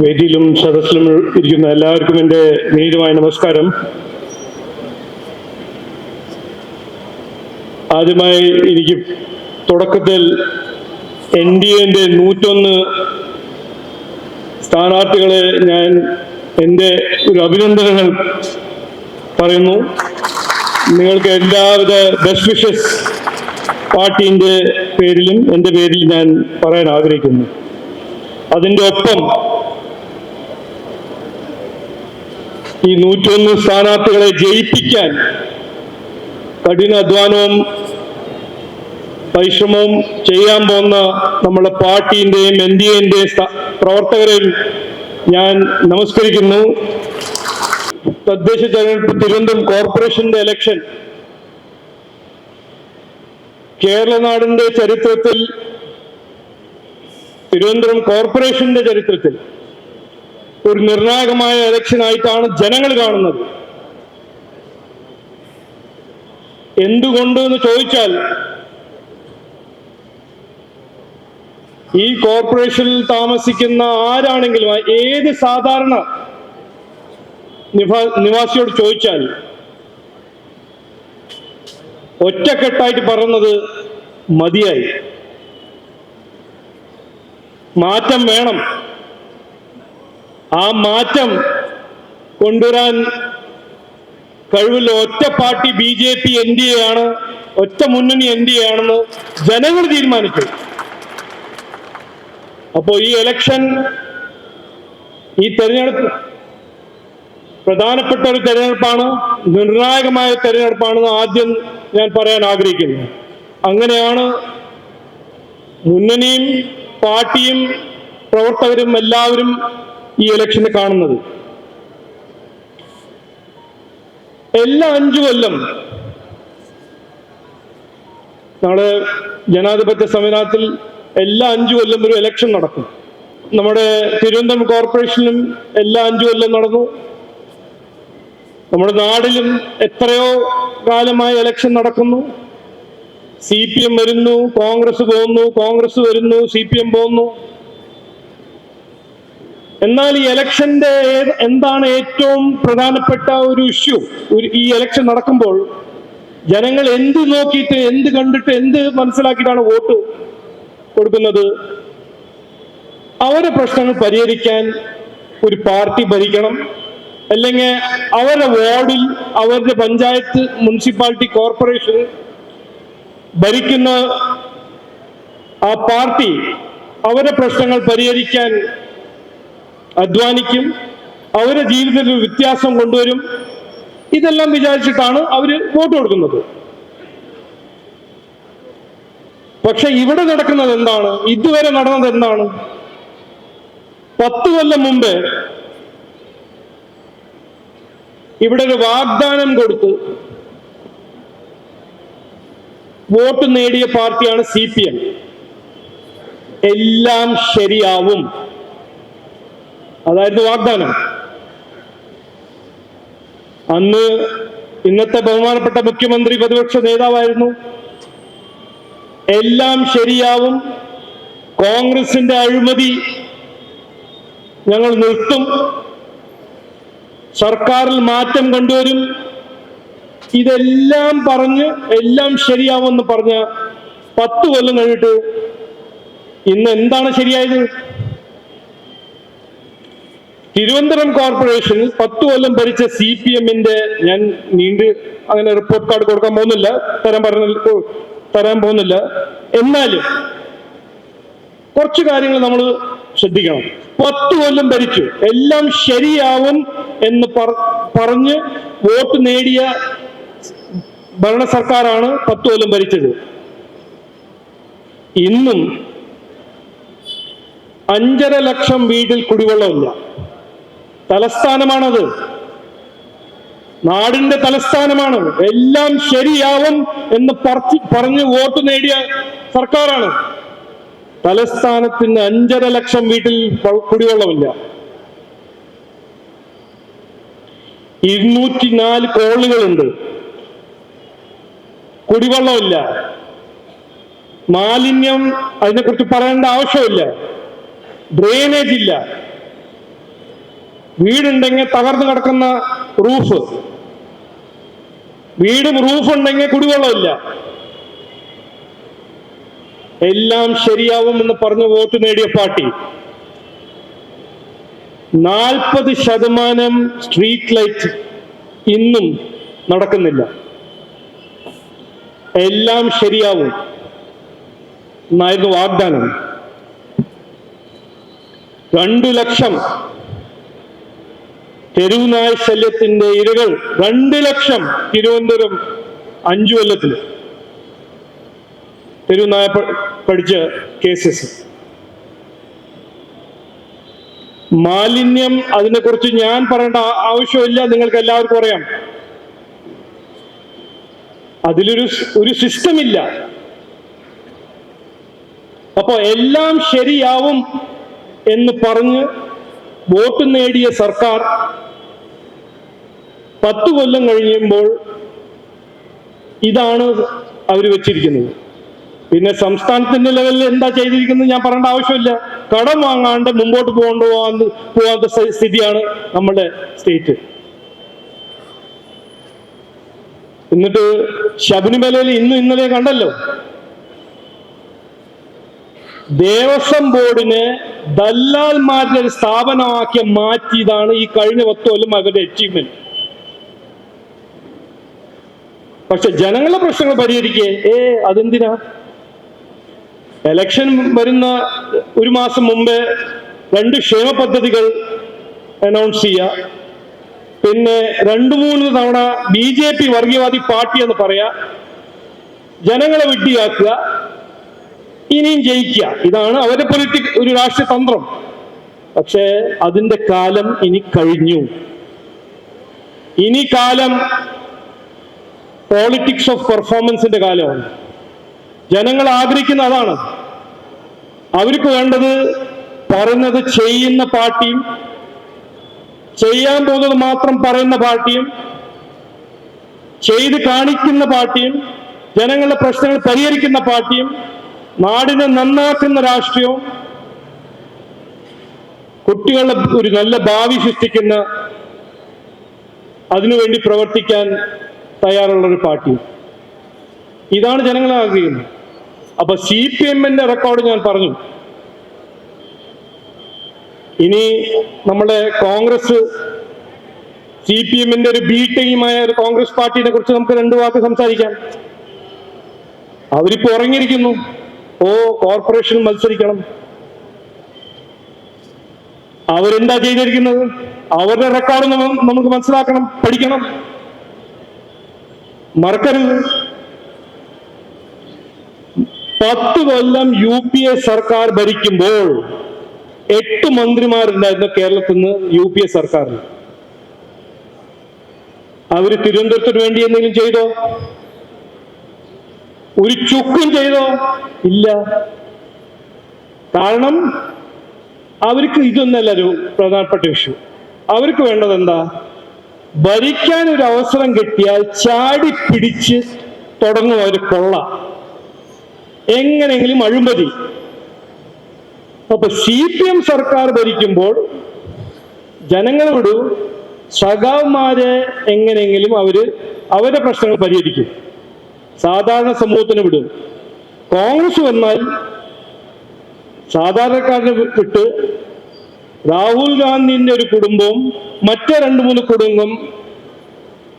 വേദിയിലും സദസ്സിലും ഇരിക്കുന്ന എല്ലാവർക്കും എന്റെ നീരുമായ നമസ്കാരം. ആദ്യമായി എനിക്ക് തുടക്കത്തിൽ എൻ ഡി എന്റെ നൂറ്റൊന്ന് സ്ഥാനാർത്ഥികളെ ഞാൻ എന്റെ ഒരു അഭിനന്ദനങ്ങൾ പറയുന്നു. നിങ്ങൾക്ക് എല്ലാവിധ ബെസ്റ്റ് വിഷസ് പാർട്ടിന്റെ പേരിലും എന്റെ പേരിൽ ഞാൻ പറയാൻ ആഗ്രഹിക്കുന്നു. അതിന്റെ ഒപ്പം ഈ നൂറ്റൊന്ന് സ്ഥാനാർത്ഥികളെ ജയിപ്പിക്കാൻ കഠിന അധ്വാനവും പരിശ്രമവും ചെയ്യാൻ പോകുന്ന നമ്മുടെ പാർട്ടിന്റെയും എൻ ഡി എന്റെയും പ്രവർത്തകരെയും ഞാൻ നമസ്കരിക്കുന്നു. തദ്ദേശ തെരഞ്ഞെടുപ്പ് തിരുവനന്തപുരം കോർപ്പറേഷന്റെ ഇലക്ഷൻ കേരളനാടിന്റെ ചരിത്രത്തിൽ തിരുവനന്തപുരം കോർപ്പറേഷന്റെ ചരിത്രത്തിൽ ഒരു നിർണായകമായ ഇലക്ഷനായിട്ടാണ് ജനങ്ങൾ കാണുന്നത്. എന്തുകൊണ്ട് എന്ന് ചോദിച്ചാൽ ഈ കോർപ്പറേഷനിൽ താമസിക്കുന്ന ആരാണെങ്കിലും ഏത് സാധാരണ നിവാസിയോട് ചോദിച്ചാൽ ഒറ്റക്കെട്ടായിട്ട് പറയുന്നത് മതിയായി. മാറ്റം വേണം. ആ മാറ്റം കൊണ്ടുവരാൻ കഴിവുള്ള ഒറ്റ party B J P N D A ആണ്. ഒറ്റ മുന്നണി എൻ ഡി എ ആണെന്ന് ജനങ്ങൾ തീരുമാനിച്ചു. അപ്പോ ഈ ഇലക്ഷൻ ഈ തെരഞ്ഞെടുപ്പ് പ്രധാനപ്പെട്ട ഒരു തെരഞ്ഞെടുപ്പാണ് നിർണായകമായ തെരഞ്ഞെടുപ്പാണെന്ന് ആദ്യം ഞാൻ പറയാൻ ആഗ്രഹിക്കുന്നു. അങ്ങനെയാണ് മുന്നണിയും പാർട്ടിയും പ്രവർത്തകരും എല്ലാവരും ഈ ഇലക്ഷന് കാണുന്നത്. എല്ലാ അഞ്ചു കൊല്ലം നമ്മുടെ ജനാധിപത്യ സംവിധാനത്തിൽ എല്ലാ അഞ്ചു കൊല്ലം ഒരു ഇലക്ഷൻ നടക്കും. നമ്മുടെ തിരുവനന്തപുരം കോർപ്പറേഷനിലും എല്ലാ അഞ്ചു കൊല്ലം നടന്നു. നമ്മുടെ നാടിലും എത്രയോ കാലമായി ഇലക്ഷൻ നടക്കുന്നു. സി പി എം വരുന്നു കോൺഗ്രസ് പോകുന്നു കോൺഗ്രസ് വരുന്നു സി പി എം പോകുന്നു. എന്നാൽ ഈ ഇലക്ഷന്റെ എന്താണ് ഏറ്റവും പ്രധാനപ്പെട്ട ഒരു ഇഷ്യൂ? ഈ ഇലക്ഷൻ നടക്കുമ്പോൾ ജനങ്ങൾ എന്ത് നോക്കിയിട്ട് എന്ത് കണ്ടിട്ട് എന്ത് മനസ്സിലാക്കിയിട്ടാണ് വോട്ട് കൊടുക്കുന്നത്? അവരുടെ പ്രശ്നങ്ങൾ പരിഹരിക്കാൻ ഒരു പാർട്ടി ഭരിക്കണം. അല്ലെങ്കിൽ അവരുടെ വാർഡിൽ അവരുടെ പഞ്ചായത്ത് മുനിസിപ്പാലിറ്റി കോർപ്പറേഷൻ ഭരിക്കുന്ന ആ പാർട്ടി അവരുടെ പ്രശ്നങ്ങൾ പരിഹരിക്കാൻ അധ്വാനിക്കും അവരുടെ ജീവിതത്തിൽ വ്യത്യാസം കൊണ്ടുവരും. ഇതെല്ലാം വിചാരിച്ചിട്ടാണ് അവർ വോട്ട് കൊടുക്കുന്നത്. പക്ഷെ ഇവിടെ നടക്കുന്നത് എന്താണ്? ഇതുവരെ നടന്നത് എന്താണ്? പത്ത് കൊല്ലം മുമ്പ് ഇവിടെ ഒരു വാഗ്ദാനം കൊടുത്ത്. വോട്ട് നേടിയ പാർട്ടിയാണ് സി എല്ലാം ശരിയാവും. അതായിരുന്നു വാഗ്ദാനം. അന്ന് ഇന്നത്തെ ബഹുമാനപ്പെട്ട മുഖ്യമന്ത്രി പ്രതിപക്ഷ നേതാവായിരുന്നു. എല്ലാം ശരിയാവും. കോൺഗ്രസിന്റെ അഴിമതി ഞങ്ങൾ നിർത്തും. സർക്കാരിൽ മാറ്റം കൊണ്ടുവരും. ഇതെല്ലാം പറഞ്ഞ് എല്ലാം ശരിയാവുമെന്ന് പറഞ്ഞ പത്ത് കൊല്ലം കഴിഞ്ഞിട്ട് ഇന്ന് എന്താണ് ശരിയായത്? തിരുവനന്തപുരം കോർപ്പറേഷനിൽ പത്ത് കൊല്ലം ഭരിച്ച സി പി എമ്മിന്റെ ഞാൻ നീണ്ട് അങ്ങനെ റിപ്പോർട്ട് കാർഡ് കൊടുക്കാൻ പോകുന്നില്ല തരാൻ പറഞ്ഞ തരാൻ പോകുന്നില്ല. എന്നാലും കുറച്ച് കാര്യങ്ങൾ നമ്മൾ ശ്രദ്ധിക്കണം. പത്ത് കൊല്ലം ഭരിച്ചു എല്ലാം ശരിയാവും എന്ന് പറ- പറഞ്ഞ് വോട്ട് നേടിയ ഭരണ സർക്കാരാണ് പത്ത് കൊല്ലം ഭരിച്ചത്. ഇന്നും അഞ്ചര ലക്ഷം വീട്ടിൽ കുടിവെള്ളമില്ല. തലസ്ഥാനമാണത്. നാടിന്റെ തലസ്ഥാനമാണ്. എല്ലാം ശരിയാവും എന്ന് പറഞ്ഞ് വോട്ട് നേടിയ സർക്കാരാണ്. തലസ്ഥാനത്തിന് അഞ്ചര ലക്ഷം വീട്ടിൽ കുടിവെള്ളമില്ല. ഇരുന്നൂറ്റി നാല് കോളുകളുണ്ട്. കുടിവെള്ളമില്ല. മാലിന്യം അതിനെക്കുറിച്ച് പറയേണ്ട ആവശ്യമില്ല. ഡ്രെയിനേജ് ഇല്ല വീടുണ്ടെങ്കിൽ തകർന്നു കിടക്കുന്ന റൂഫ്. വീടും റൂഫ് ഉണ്ടെങ്കിൽ കുടിവെള്ളമില്ല. എല്ലാം ശരിയാവും എന്ന് പറഞ്ഞ് വോട്ട് നേടിയ പാർട്ടി. നാൽപ്പത് ശതമാനം സ്ട്രീറ്റ് ലൈറ്റ് ഇന്നും നടക്കുന്നില്ല. എല്ലാം ശരിയാവും. എന്നായിരുന്നു വാഗ്ദാനം. രണ്ടു ലക്ഷം തെരുവുനായ ശല്യത്തിന്റെ ഇരകൾ രണ്ട് ലക്ഷം തിരുവനന്തപുരം അഞ്ചു കൊല്ലത്തിൽ തെരുവുനായ പഠിച്ച കേസസ്. മാലിന്യം അതിനെക്കുറിച്ച് ഞാൻ പറയേണ്ട ആവശ്യമില്ല നിങ്ങൾക്ക് എല്ലാവർക്കും അറിയാം. അതിലൊരു ഒരു സിസ്റ്റം ഇല്ല അപ്പൊ എല്ലാം ശരിയാവും എന്ന് പറഞ്ഞ് വോട്ട് നേടിയ സർക്കാർ പത്ത് കൊല്ലം കഴിയുമ്പോൾ ഇതാണ് അവർ വെച്ചിരിക്കുന്നത്. പിന്നെ സംസ്ഥാനത്തിന്റെ ലെവലിൽ എന്താ ചെയ്തിരിക്കുന്നത് ഞാൻ പറയേണ്ട ആവശ്യമില്ല. കടം വാങ്ങാണ്ട് മുമ്പോട്ട് പോകേണ്ട പോകാൻ പോകാത്ത സ്ഥിതിയാണ് നമ്മുടെ സ്റ്റേറ്റ്. എന്നിട്ട് ശബരിമലയിൽ ഇന്നും ഇന്നലെ കണ്ടല്ലോ. ദേവസ്വം ബോർഡിനെ ദല്ലാൽമാരുടെ സ്ഥാപനമാക്കി മാറ്റിയതാണ് ഈ കഴിഞ്ഞ പത്ത് കൊല്ലം അവരുടെ അച്ചീവ്മെന്റ് പക്ഷെ ജനങ്ങളുടെ പ്രശ്നങ്ങൾ പരിഹരിക്കേ. ഏ അതെന്തിനാ? എലക്ഷൻ വരുന്ന ഒരു മാസം മുമ്പേ രണ്ട് ക്ഷേമ പദ്ധതികൾ അനൗൺസ് ചെയ്യുക പിന്നെ രണ്ടു മൂന്ന് തവണ ബി ജെ പി വർഗീയവാദി പാർട്ടി എന്ന് പറയാ. ജനങ്ങളെ വിഡ്ഢിയാക്കുക. ഇനിയും ജയിക്കുക. ഇതാണ് അവരുടെ പൊളിറ്റിക് ഒരു രാഷ്ട്രീയ തന്ത്രം. പക്ഷേ അതിന്റെ കാലം ഇനി കഴിഞ്ഞു. ഇനി കാലം പോളിറ്റിക്സ് ഓഫ് പെർഫോമൻസിന്റെ കാലമാണ്. ജനങ്ങൾ ആഗ്രഹിക്കുന്ന അതാണ്. അവർക്ക് വേണ്ടത് പറയുന്നത് ചെയ്യുന്ന പാർട്ടിയും ചെയ്യാൻ പോകുന്നത് മാത്രം പറയുന്ന പാർട്ടിയും ചെയ്ത് കാണിക്കുന്ന പാർട്ടിയും ജനങ്ങളുടെ പ്രശ്നങ്ങൾ പരിഹരിക്കുന്ന പാർട്ടിയും നാടിനെ നന്നാക്കുന്ന രാഷ്ട്രീയവും കുട്ടികളുടെ ഒരു നല്ല ഭാവി സൃഷ്ടിക്കുന്ന അതിനുവേണ്ടി പ്രവർത്തിക്കാൻ തയ്യാറുള്ള ഒരു പാർട്ടി. ഇതാണ് ജനങ്ങൾ ആഗ്രഹിക്കുന്നത്. അപ്പൊ സി പി എമ്മിന്റെ റെക്കോർഡ് ഞാൻ പറഞ്ഞു. ഇനി നമ്മുടെ കോൺഗ്രസ് സി പി എമ്മിന്റെ ഒരു ബി ടീമായ ഒരു കോൺഗ്രസ് പാർട്ടിയെ കുറിച്ച് നമുക്ക് രണ്ടു വാക്ക് സംസാരിക്കാം. അവരിപ്പോ ഉറങ്ങിയിരിക്കുന്നു. ഓ കോർപ്പറേഷൻ മത്സരിക്കണം. അവരെന്താ ചെയ്തിരിക്കുന്നത്? അവരുടെ റെക്കോർഡ് നമുക്ക് മനസ്സിലാക്കണം പഠിക്കണം. മറക്കരുത്. പത്ത് കൊല്ലം യു പി എ സർക്കാർ ഭരിക്കുമ്പോൾ എട്ട് മന്ത്രിമാരുണ്ടായിരുന്നു കേരളത്തിൽ നിന്ന് യു പി എ സർക്കാരിൽ അവർ തിരുവനന്തപുരത്തിന് വേണ്ടി എന്തെങ്കിലും ചെയ്തോ? ഒരു ചുക്കും ചെയ്തോ? ഇല്ല. കാരണം അവർക്ക് ഇതൊന്നല്ല ഒരു പ്രധാനപ്പെട്ട വിഷയം. അവർക്ക് വേണ്ടത് എന്താ? ഭരിക്കാൻ ഒരു അവസരം കിട്ടിയാൽ ചാടി പിടിച്ച് തുടങ്ങും ഒരു കൊള്ള. എങ്ങനെയെങ്കിലും അഴിമതി. അപ്പൊ സി പി എം സർക്കാർ ഭരിക്കുമ്പോൾ ജനങ്ങളോട് സഖാവ്മാരെ എങ്ങനെയെങ്കിലും അവർ അവരുടെ പ്രശ്നങ്ങൾ പരിഹരിക്കും. സാധാരണ സമൂഹത്തിന് വിടും. കോൺഗ്രസ് വന്നാൽ സാധാരണക്കാരനെ വിട്ട് രാഹുൽ ഗാന്ധിന്റെ ഒരു കുടുംബവും മറ്റേ രണ്ട് മൂന്ന് കുടുംബം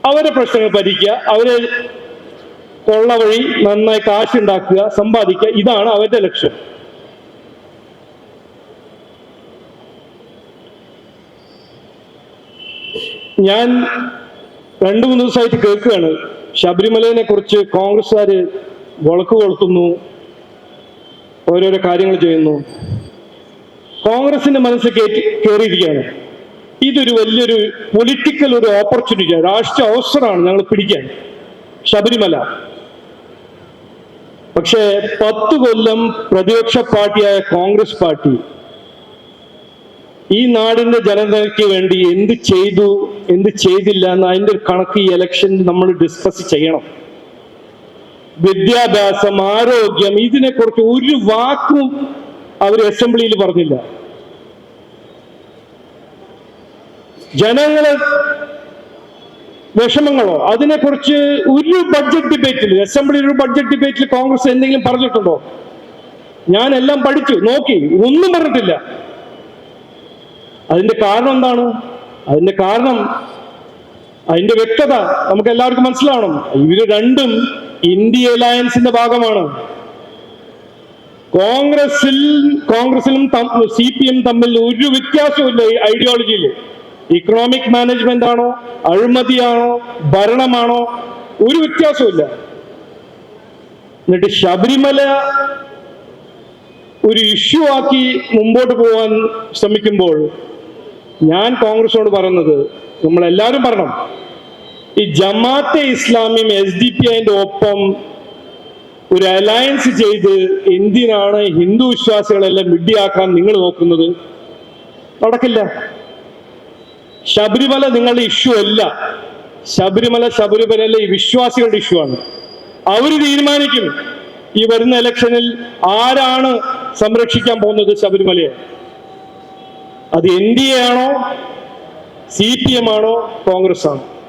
അവരെ പ്രശ്നങ്ങൾ ഭരിക്കുക അവരെ കൊള്ള വഴി നന്നായി കാശുണ്ടാക്കുക സമ്പാദിക്കുക ഇതാണ് അവരുടെ ലക്ഷ്യം. ഞാൻ രണ്ടു മൂന്ന് ദിവസമായിട്ട് കേൾക്കുകയാണ്. ശബരിമലയെ കുറിച്ച് കോൺഗ്രസ്സുകാര് വളക്ക് കൊളുത്തുന്നു ഓരോരോ കാര്യങ്ങൾ ചെയ്യുന്നു. കോൺഗ്രസിന്റെ മനസ്സ് കയറ്റി കയറിയിരിക്കുകയാണ് ഇതൊരു വലിയൊരു പൊളിറ്റിക്കൽ ഒരു ഓപ്പർച്യൂണിറ്റിയാണ് രാഷ്ട്രീയ അവസരമാണ് ഞങ്ങൾ പിടിക്കാൻ. ശബരിമല. പക്ഷേ പത്ത് കൊല്ലം പ്രതിപക്ഷ പാർട്ടിയായ കോൺഗ്രസ് പാർട്ടി ഈ നാടിന്റെ ജനതയ്ക്ക് വേണ്ടി എന്ത് ചെയ്തു എന്ത് ചെയ്തില്ല എന്ന് അതിന്റെ ഒരു കണക്ക് ഈ ഇലക്ഷൻ നമ്മൾ ഡിസ്കസ് ചെയ്യണം. വിദ്യാഭ്യാസം ആരോഗ്യം ഇതിനെക്കുറിച്ച് ഒരു വാക്കും അവർ അസംബ്ലിയിൽ പറഞ്ഞില്ല. ജനങ്ങളെ വിഷമങ്ങളോ അതിനെക്കുറിച്ച് ഒരു ബഡ്ജറ്റ് ഡിബേറ്റിൽ അസംബ്ലിയിൽ ഒരു ബഡ്ജറ്റ് ഡിബേറ്റിൽ കോൺഗ്രസ് എന്തെങ്കിലും പറഞ്ഞിട്ടുണ്ടോ? ഞാൻ എല്ലാം പഠിച്ചു നോക്കി ഒന്നും പറഞ്ഞിട്ടില്ല. അതിന്റെ കാരണം എന്താണ്? അതിന്റെ കാരണം അതിന്റെ വ്യക്തത നമുക്ക് എല്ലാവർക്കും മനസ്സിലാവണം. ഇവർ രണ്ടും ഇന്ത്യ അലയൻസിന്റെ ഭാഗമാണ്. കോൺഗ്രസിൽ കോൺഗ്രസിലും സി പി എം തമ്മിൽ ഒരു വ്യത്യാസമില്ല ഈ ഐഡിയോളജിയിൽ ഇക്കണോമിക് മാനേജ്മെന്റ് ആണോ അഴിമതിയാണോ ഭരണമാണോ ഒരു വ്യത്യാസമില്ല എന്നിട്ട് ശബരിമല ഒരു ഇഷ്യൂ ആക്കി മുമ്പോട്ട് പോകാൻ ശ്രമിക്കുമ്പോൾ ഞാൻ കോൺഗ്രസിനോട് പറയുന്നത് നമ്മൾ എല്ലാവരും പറയണം. ഈ ജമാഅത്തെ ഇസ്ലാമിയും എസ് ഡി പി ഐന്റെ ഒപ്പം ഒരു അലയൻസ് ചെയ്ത് എന്തിനാണ് ഹിന്ദു വിശ്വാസികളെല്ലാം വിഡ്ഢിയാക്കാൻ നിങ്ങൾ നോക്കുന്നത്? നടക്കില്ല. ശബരിമല നിങ്ങളുടെ ഇഷ്യൂ അല്ല. ശബരിമല ശബരിമല ഈ വിശ്വാസികളുടെ ഇഷ്യൂ ആണ്. അവർ തീരുമാനിക്കും ഈ വരുന്ന ഇലക്ഷനിൽ ആരാണ് സംരക്ഷിക്കാൻ പോകുന്നത് ശബരിമലയെ. അത് എൻ ഡി എ ആണോ സി പി എം ആണോ കോൺഗ്രസ് ആണോ?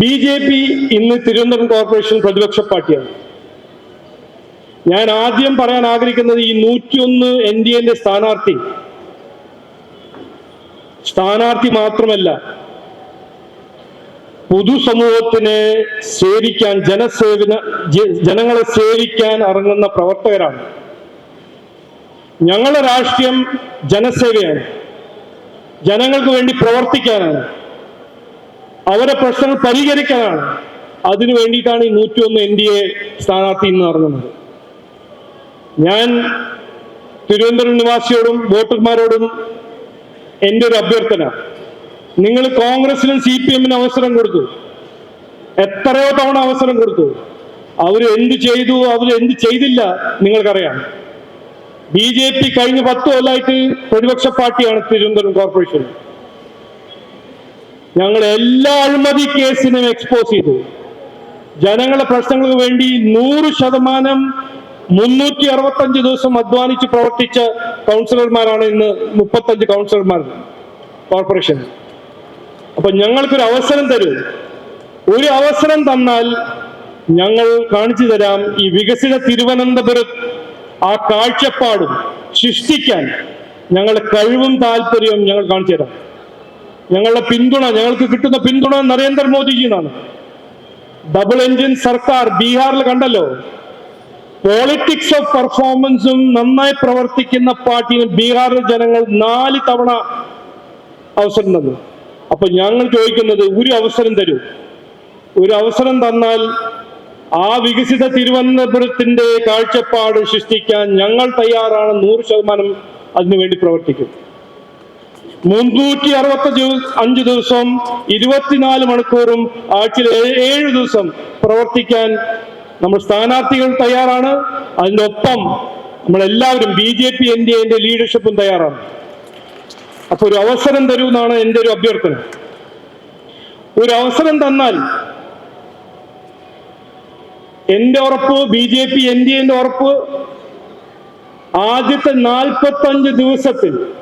ബി ജെ പി ഇന്ന് തിരുവനന്തപുരം കോർപ്പറേഷൻ പ്രതിപക്ഷ പാർട്ടിയാണ്. ഞാൻ ആദ്യം പറയാൻ ആഗ്രഹിക്കുന്നത് ഈ നൂറ്റിയൊന്ന് എൻ ഡി എന്റെ സ്ഥാനാർത്ഥി സ്ഥാനാർത്ഥി മാത്രമല്ല പൊതുസമൂഹത്തിനെ സേവിക്കാൻ ജനസേവന ജനങ്ങളെ സേവിക്കാൻ ഇറങ്ങുന്ന പ്രവർത്തകരാണ്. ഞങ്ങളുടെ രാഷ്ട്രീയം ജനസേവയാണ്. ജനങ്ങൾക്ക് വേണ്ടി പ്രവർത്തിക്കാനാണ്. അവരെ പ്രശ്നങ്ങൾ പരിഹരിക്കാനാണ്. അതിനു വേണ്ടിയിട്ടാണ് ഈ നൂറ്റിയൊന്ന് എൻ ഡി എ സ്ഥാനാർത്ഥി ഇന്ന് ഇറങ്ങുന്നത്. ഞാൻ തിരുവനന്തപുരം നിവാസിയോടും വോട്ടർമാരോടും എന്റെ ഒരു അഭ്യർത്ഥന. നിങ്ങൾ കോൺഗ്രസിനും സി പി എമ്മിനും അവസരം കൊടുത്തു. എത്രയോ തവണ അവസരം കൊടുത്തു. അവർ എന്ത് ചെയ്തു അവർ എന്ത് ചെയ്തില്ല നിങ്ങൾക്കറിയാം. ബി ജെ പി കഴിഞ്ഞ പത്ത് കൊല്ലമായിട്ട് പ്രതിപക്ഷ പാർട്ടിയാണ് തിരുവനന്തപുരം കോർപ്പറേഷൻ. ഞങ്ങൾ എല്ലാ അഴിമതി കേസിനും എക്സ്പോസ് ചെയ്തു. ജനങ്ങളുടെ പ്രശ്നങ്ങൾക്ക് വേണ്ടി നൂറ് ശതമാനം മുന്നൂറ്റി അറുപത്തഞ്ച് ദിവസം അധ്വാനിച്ച് പ്രവർത്തിച്ച കൗൺസിലർമാരാണ് ഇന്ന് മുപ്പത്തഞ്ച് കൗൺസിലർമാർ കോർപ്പറേഷൻ അപ്പൊ ഞങ്ങൾക്കൊരു അവസരം തരൂ. ഒരു അവസരം തന്നാൽ ഞങ്ങൾ കാണിച്ചു തരാം ഈ വികസിത തിരുവനന്തപുരം ആ കാഴ്ചപ്പാടും സൃഷ്ടിക്കാൻ ഞങ്ങളുടെ കഴിവും താല്പര്യവും ഞങ്ങൾ കാണിച്ചു തരാം. ഞങ്ങളുടെ പിന്തുണ ഞങ്ങൾക്ക് കിട്ടുന്ന പിന്തുണ നരേന്ദ്രമോദിജിന്നാണ് ഡബിൾ എഞ്ചിൻ സർക്കാർ ബീഹാറിൽ കണ്ടല്ലോ. പോളിറ്റിക്സ് ഓഫ് പെർഫോമൻസും നന്നായി പ്രവർത്തിക്കുന്ന പാർട്ടിയിൽ ബീഹാറിലെ ജനങ്ങൾ നാല് തവണ അവസരം തന്നു. അപ്പൊ ഞങ്ങൾ ചോദിക്കുന്നത് ഒരു അവസരം തരൂ. ഒരു അവസരം തന്നാൽ ആ വികസിത തിരുവനന്തപുരത്തിന്റെ കാഴ്ചപ്പാട് സൃഷ്ടിക്കാൻ ഞങ്ങൾ തയ്യാറാണ് നൂറ് ശതമാനം അതിനുവേണ്ടി പ്രവർത്തിക്കും. മുന്നൂറ്റി അറുപത്തി അഞ്ച് ദിവസവും ഇരുപത്തിനാല് മണിക്കൂറും ആഴ്ചയിൽ ഏഴ് ദിവസം പ്രവർത്തിക്കാൻ നമ്മൾ സ്ഥാനാർത്ഥികൾ തയ്യാറാണ്. അതിനൊപ്പം നമ്മളെല്ലാവരും B J P N D എന്റെ ലീഡർഷിപ്പും തയ്യാറാണ്. അപ്പൊ ഒരു അവസരം തരൂ എന്നാണ് എന്റെ ഒരു അഭ്യർത്ഥന. ഒരു അവസരം തന്നാൽ എന്റെ ഉറപ്പ് B J P N D എന്റെ ഉറപ്പ് ആദ്യത്തെ നാൽപ്പത്തഞ്ച് ദിവസത്തിൽ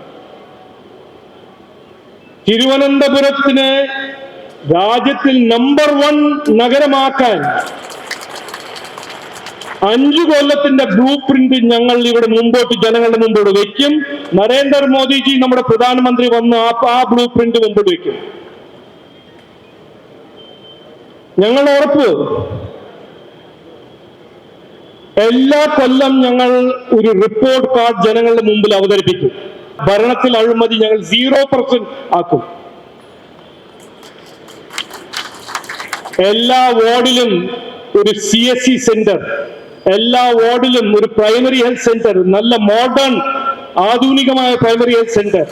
തിരുവനന്തപുരത്തിനെ രാജ്യത്തിൽ നമ്പർ വൺ നഗരമാക്കാൻ അഞ്ചു കൊല്ലത്തിന്റെ ബ്ലൂ പ്രിന്റ് ഞങ്ങൾ ഇവിടെ മുമ്പോട്ട് ജനങ്ങളുടെ മുമ്പോട്ട് വയ്ക്കും നരേന്ദ്രമോദിജി നമ്മുടെ പ്രധാനമന്ത്രി വന്ന് ആ ബ്ലൂ പ്രിന്റ് മുമ്പോട്ട് വയ്ക്കും ഞങ്ങൾ ഉറപ്പ്. എല്ലാ കൊല്ലം ഞങ്ങൾ ഒരു റിപ്പോർട്ട് കാർഡ് ജനങ്ങളുടെ മുമ്പിൽ അവതരിപ്പിക്കും. ഭരണത്തിൽ അഴിമതി ഞങ്ങൾ സീറോ പെർസെന്റ് ആക്കും. എല്ലാ വാർഡിലും ഒരു സി എസ് സി സെന്റർ എല്ലാ വാർഡിലും ഒരു പ്രൈമറി ഹെൽത്ത് സെന്റർ നല്ല മോഡേൺ ആധുനികമായ പ്രൈമറി ഹെൽത്ത് സെന്റർ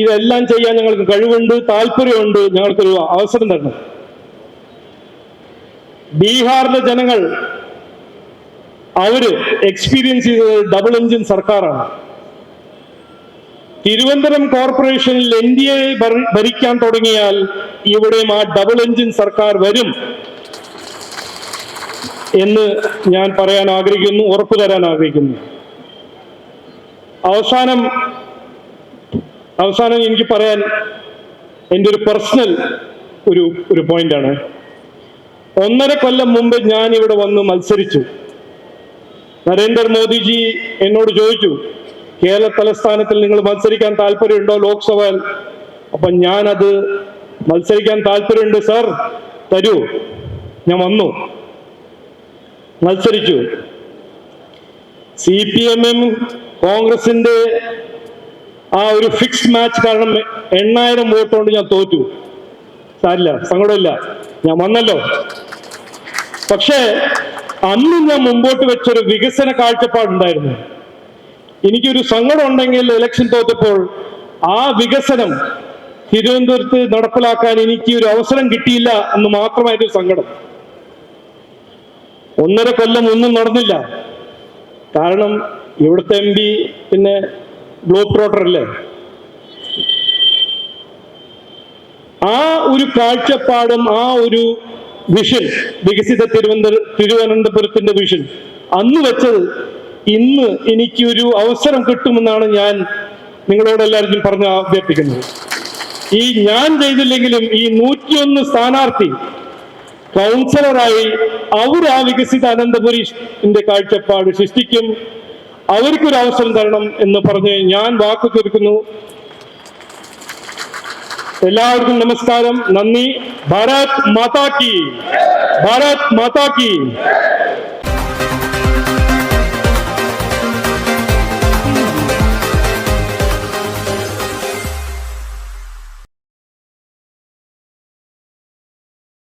ഇതെല്ലാം ചെയ്യാൻ ഞങ്ങൾക്ക് കഴിവുണ്ട് താല്പര്യമുണ്ട് ഞങ്ങൾക്കൊരു അവസരം തരണം. ബീഹാറിലെ ജനങ്ങൾ അവർ എക്സ്പീരിയൻസ് ചെയ്തത് ഡബിൾ എഞ്ചിൻ സർക്കാരാണ്. തിരുവനന്തപുരം കോർപ്പറേഷനിൽ എൻ ഡി എ ഭരിക്കാൻ തുടങ്ങിയാൽ ഇവിടെയും ആ ഡബിൾ എഞ്ചിൻ സർക്കാർ വരും എന്ന് ഞാൻ പറയാൻ ആഗ്രഹിക്കുന്നു ഉറപ്പു തരാൻ ആഗ്രഹിക്കുന്നു. അവസാനം അവസാനം എനിക്ക് പറയാൻ എന്റെ ഒരു പേഴ്സണൽ ഒരു ഒരു പോയിന്റാണ് ഒന്നര കൊല്ലം മുമ്പ് ഞാൻ ഇവിടെ വന്ന് മത്സരിച്ചു. നരേന്ദ്രമോദിജി എന്നോട് ചോദിച്ചു കേരള തലസ്ഥാനത്തിൽ നിങ്ങൾ മത്സരിക്കാൻ താല്പര്യമുണ്ടോ ലോക്സഭയിൽ? അപ്പൊ ഞാനത് മത്സരിക്കാൻ താല്പര്യമുണ്ട് സാർ. തരൂ. ഞാൻ വന്നു. മത്സരിച്ചു. സി പി എമ്മും കോൺഗ്രസിന്റെ ആ ഒരു ഫിക്സ് മാച്ച് കാരണം എണ്ണായിരം വോട്ട് കൊണ്ട് ഞാൻ തോറ്റു. സാരില്ല സങ്കടമില്ല. ഞാൻ വന്നല്ലോ. പക്ഷേ അന്ന് ഞാൻ മുമ്പോട്ട് വെച്ചൊരു വികസന കാഴ്ചപ്പാടുണ്ടായിരുന്നു. എനിക്കൊരു സങ്കടം ഉണ്ടെങ്കിൽ ഇലക്ഷൻ തോറ്റപ്പോൾ ആ വികസനം തിരുവനന്തപുരത്ത് നടപ്പിലാക്കാൻ എനിക്ക് ഒരു അവസരം കിട്ടിയില്ല എന്ന് മാത്രമായിട്ടൊരു സങ്കടം. ഒന്നര കൊല്ലം ഒന്നും നടന്നില്ല. കാരണം ഇവിടുത്തെ എം പി പിന്നെ ബ്ലോക്ക് ട്രോട്ടർ അല്ലേ? ആ ഒരു കാഴ്ചപ്പാടും ആ ഒരു വിഷൻ വികസിത തിരുവനന്തപുരം തിരുവനന്തപുരത്തിന്റെ വിഷൻ. അന്ന് വെച്ചത് ഇന്ന് എനിക്ക് ഒരു അവസരം കിട്ടുമെന്നാണ് ഞാൻ നിങ്ങളോട് എല്ലാവരും പറഞ്ഞ് അഭ്യർത്ഥിക്കുന്നത് ഈ ഞാൻ ചെയ്തില്ലെങ്കിലും ഈ നൂറ്റിയൊന്ന് സ്ഥാനാർത്ഥി കൗൺസിലറായി അവർ ആ വികസിത അനന്തപുരിന്റെ കാഴ്ചപ്പാട് സൃഷ്ടിക്കും. അവർക്കൊരു അവസരം തരണം എന്ന് പറഞ്ഞ് ഞാൻ വാക്കു തീർക്കുന്നു എല്ലാവർക്കും നമസ്കാരം. നന്ദി. ഭാരത് മാതാ കി. ഭാരത് മാതാ കി.